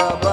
ਬਾਬਾ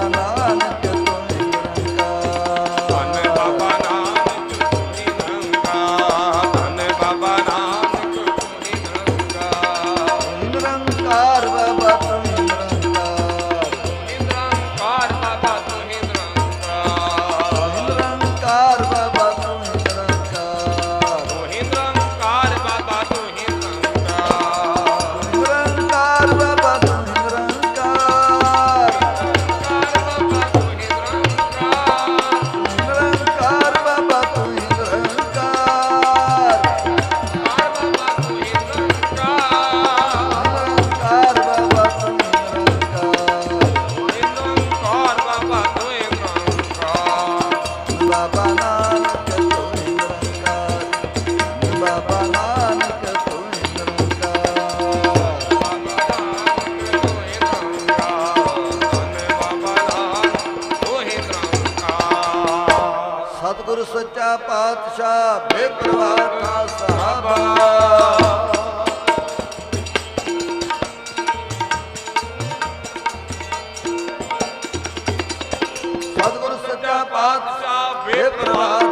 ਸਤਿਗੁਰ ਸੱਚਾ ਪਾਤਸ਼ਾਹ ਬੇਪਰਵਾਹ ਸਹਾਬਾ। ਸਤਿਗੁਰ ਸੱਚਾ ਪਾਤਸ਼ਾਹ ਬੇਪਰਵਾਹ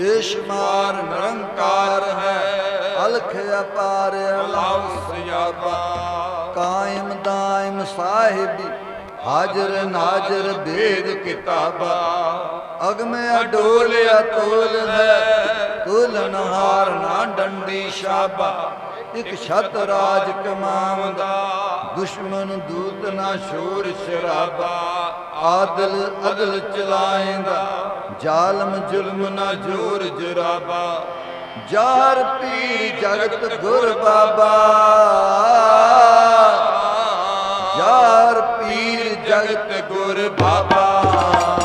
ਬੇਸ਼ੁਮਾਰ ਨਿਰੰਕਾਰ ਹੈ। ਅਲਖ ਅਪਾਰ ਅਲਾਉ ਸਿਆਬਾ ਕਾਇਮ ਦਾਇਮ ਸਾਹਿਬੀ ਹਾਜ਼ਰ ਨਾਜ਼ਰ ਬੇਦ ਕਿਤਾਬਾ। ਅਗਮ ਅਡੋਲ ਅਤੋਲ ਹੈ। ਕੁਲ ਹਾਰ ਨਾ ਡੰਡੀ ਸ਼ਾਬਾ। ਇਕ ਛਤ ਰਾਜ ਕਮਾਵਦਾ ਦੁਸ਼ਮਨ ਦੂਤ ਨਾ ਸ਼ੋਰ ਸ਼ਰਾਬਾ। ਆਦਲ ਅਦਲ ਚਲਾਏਂਦਾ, ਜ਼ਾਲਮ ਜ਼ੁਲਮ ਨਾ ਜੋਰ ਜਰਾਬਾ। ਜਾਰ ਪੀਰ ਜਗਤ ਗੁਰ ਬਾਬਾ। ਯਾਰ ਪੀਰ ਜਗਤ ਗੁਰ ਬਾਬਾ।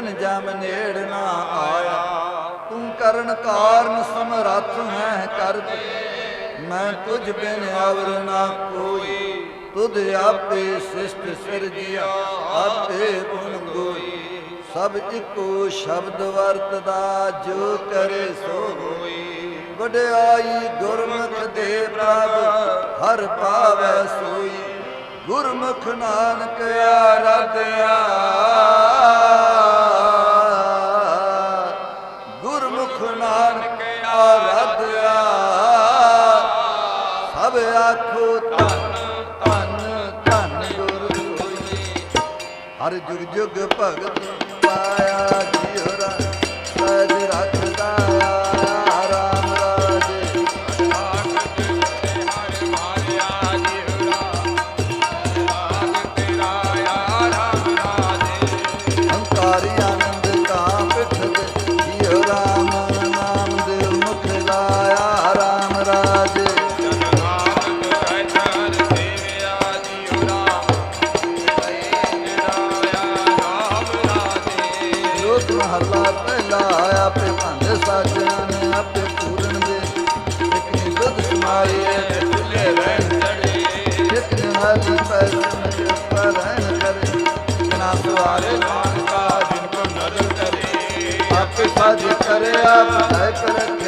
ਤਿਨ ਜਮ ਨੇੜ ਨਾ ਆਇਆ। ਤੂੰ ਕਰਨ ਕਾਰਨ ਸਮਰੱਥ ਹੈ ਕਰ ਮੈਂ ਤੁਝ ਬਿਨ ਅਵਰ ਨਾ ਕੋਈ। ਤੁਧ ਆਪੇ ਸਿਸ਼ਟ ਸਿਰਜਿਆ, ਆਪੇ ਗੁਣ ਗੋਈ। ਸਭ ਇੱਕੋ ਸ਼ਬਦ ਵਰਤਦਾ, ਜੋ ਕਰੇ ਸੋ ਹੋਈ। ਵਡਿਆਈ ਗੁਰਮੁਖ ਦੇ ਪ੍ਰਭ, ਹਰ ਪਾਵੈ ਸੋਈ। ਗੁਰਮੁਖ ਨਾਨਕ ਆਰਾਧਿਆ। ਆਖੋ ਧੰਨ ਧੰਨ ਧੰਨ ਗੁਰ ਹੋਈ ਹਰ ਜੁਗ ਜੁਗ ਭਗਤ ਪਾਇਆ ਜੀਵਰਾ ਸਜ ਰੱਖਦਾ ਰਾਮ ਰਾਜੇ। ਹੰਕਾਰੀ ਆਪੇ ਸਾਜ ਕਰੇ ਆਪ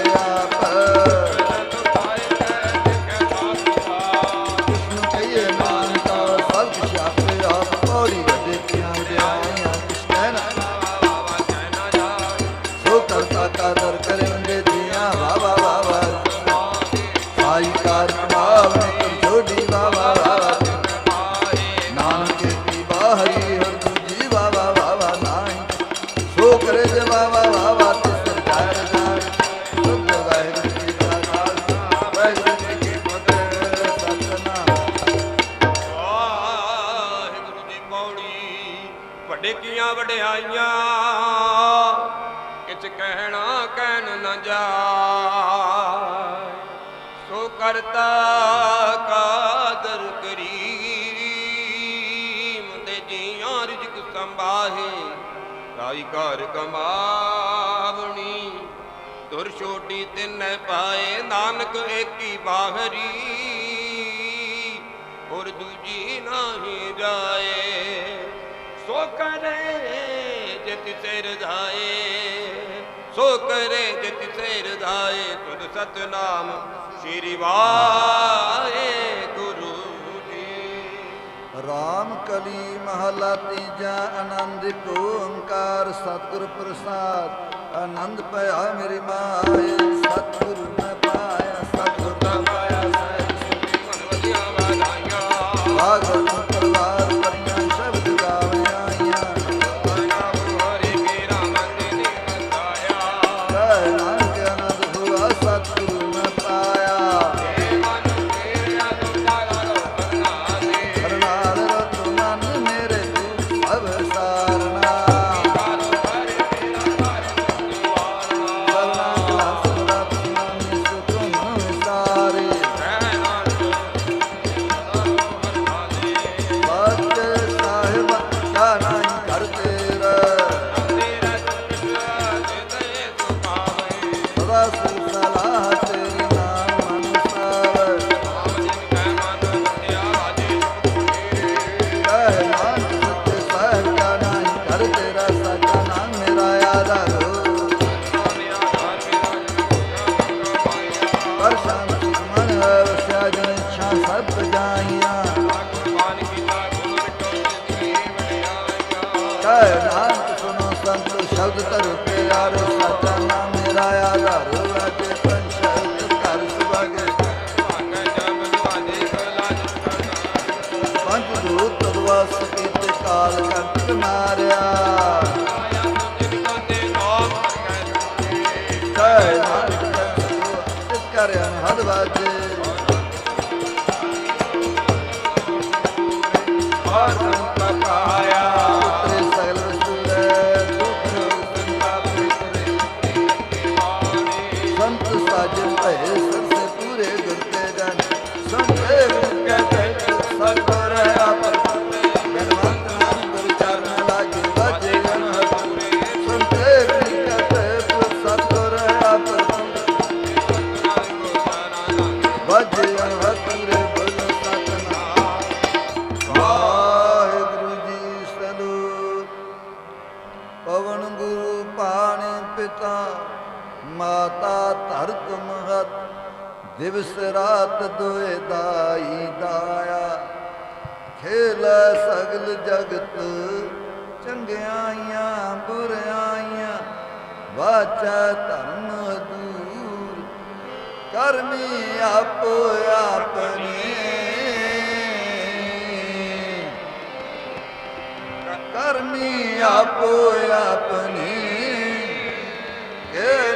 ਵਡਿਆਈਆਂ, ਕਿਛ ਕਹਿਣਾ ਕਹਿਣ ਨਾ ਜਾਏ। ਸੋ ਕਰਤਾ ਕਾਦਰ ਕਰੀਮ ਦੇ ਜੀਆਂ ਰਿਜਕ ਸੰਭਾਹੇ, ਰਾਈ ਘਰ ਕਮਾਵਣੀ। ਤੁਰ ਛੋਟੀ ਤਿੰਨੇ ਪਾਏ, ਨਾਨਕ ਏਕੀ ਬਾਹਰੀ ਔਰ ਦੂਜੀ ਨਾਹੀ ਜਾਏ। ਸੋ ਕਰੇ ਜਿਤ ਸੇ ਰਧਾਏ ਸੋ ਕਰੇ ਜਿਤ ਸੇ ਰਧਾਏ ਤੁਧ ਸਤਨਾਮ ਸ਼੍ਰੀ ਵਾਹਿਗੁਰੂ ਜੀ ਰਾਮ ਕਲੀ ਮਹਲਾ ਤੀਜਾ ਆਨੰਦ ਓੰਕਾਰ ਸਤਿਗੁਰ ਪ੍ਰਸਾਦ ਆਨੰਦ ਪਿਆ ਮੇਰੀ ਮਾਏ ਸਤਿਗੁਰੂ ਦਿਵਸ ਰਾਤ ਦੋਏ ਦਾਈ ਦਾਇਆ। ਖੇਲ ਸਗਲ ਜਗਤ ਚੰਗਿਆਈਆਂ ਬੁਰਿਆਈਆਂ। ਵਾਚਾ ਧਰਮ ਦੂਰ ਕਰਮੀ ਆਪੋ ਆਪਣੇ। ਕਰਮੀ ਆਪੋ ਆਪਣੇ। ਕੇ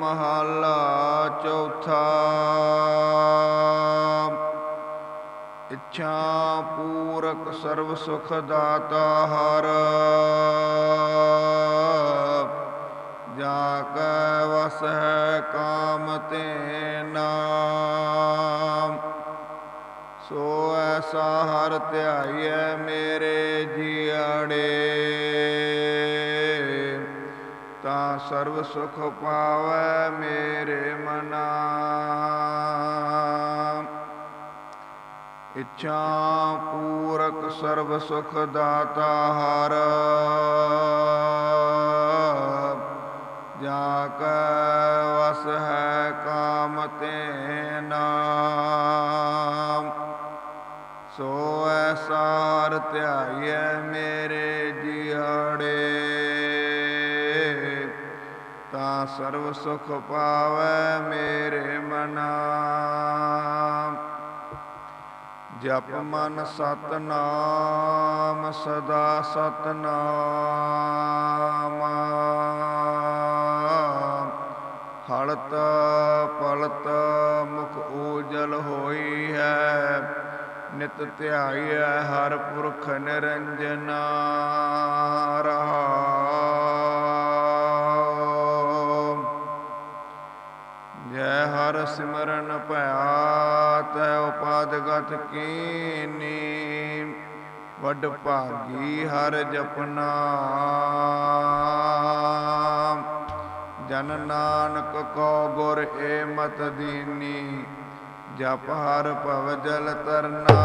ਮਹੱਲਾ ਚੌਥਾ। ਇੱਛਾ ਪੂਰਕ ਸਰਬ ਸੁਖ ਦਾਤਾ ਹਰ। ਜਾ ਕੈ ਵਸ ਹੈ ਕਾਮ ਤੇ ਨਾਮ। ਸੋ ਐਸਾ ਹਰ ਧਿਆਈਐ ਮੇਰੇ ਜੀਆੜੇ ਸਰਬ ਸੁਖ ਪਾਵੈ ਮੇਰੇ ਮਨਾ। ਇੱਛਾ ਪੂਰਕ ਸਰਬ ਸੁਖ ਦਾਤਾ ਹਰ। ਜਾ ਕੈ ਵਸ ਹੈ ਕਾਮ ਤੇ ਨਾਮ। ਸੋ ਐਸਾਰ ਧਿਆਈਐ ਮੇਰੇ ਸਰਬ ਸੁਖ ਪਾਵੈ ਮੇਰੇ ਮਨਾ। ਜਪ ਮਨ ਸਤਨਾਮ, ਸਦਾ ਸਤਨਾਮ। ਹਲਤ ਪਲਤ ਮੁਖ ਊਜਲ ਹੋਈ ਹੈ, ਨਿਤ ਧਿਆਈਐ ਹਰ ਪੁਰਖ ਨਿਰੰਜਨਾ ਰਹਾਉ ਹਰ ਸਿਮਰਨ ਭਇਆ ਤੈ ਉਪਾਦਗਤ ਕੀਨੀ। ਵੱਡ ਭਾਗੀ ਹਰ ਜਪਨਾ। ਜਨ ਨਾਨਕ ਕੋ ਗੁਰ ਏ ਮਤ ਦੀਨੀ, ਜਪ ਹਰ ਭਵ ਜਲ ਤਰਨਾ।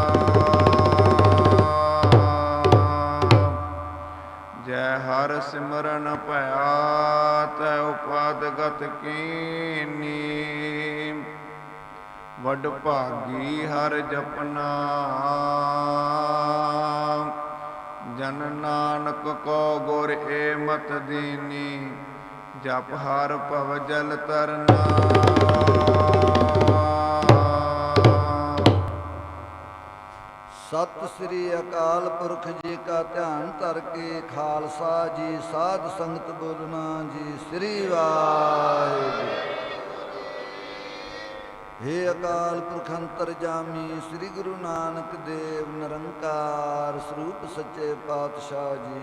ਜੈ ਹਰ ਸਿਮਰਨ ਭਇਆ, ਤੈ ਉਪਾਦਗਤ ਕੀਨੀ ਵਡ ਭਾਗੀ ਹਰ ਜਪਨਾ, ਜਨ ਨਾਨਕ ਕੋ ਗੁਰ ਏ ਮਤ ਦੀਨੀ, ਜਪ ਹਰ ਭਵ ਜਲ ਤਰਨਾ। ਸਤਿ ਸ੍ਰੀ ਅਕਾਲ ਪੁਰਖ ਜੀ ਕਾ ਧਿਆਨ ਧਰ ਕੇ ਖਾਲਸਾ ਜੀ, ਸਾਧ ਸੰਗਤ ਬੋਲਣਾ ਜੀ, ਸ੍ਰੀ ਵਾਹਿਗੁਰੂ। ਹੇ ਅਕਾਲ ਪੁਰਖ ਅੰਤਰਜਾਮੀ, ਸ੍ਰੀ ਗੁਰੂ ਨਾਨਕ ਦੇਵ, ਨਿਰੰਕਾਰ ਸਰੂਪ ਸੱਚੇ ਪਾਤਸ਼ਾਹ ਜੀ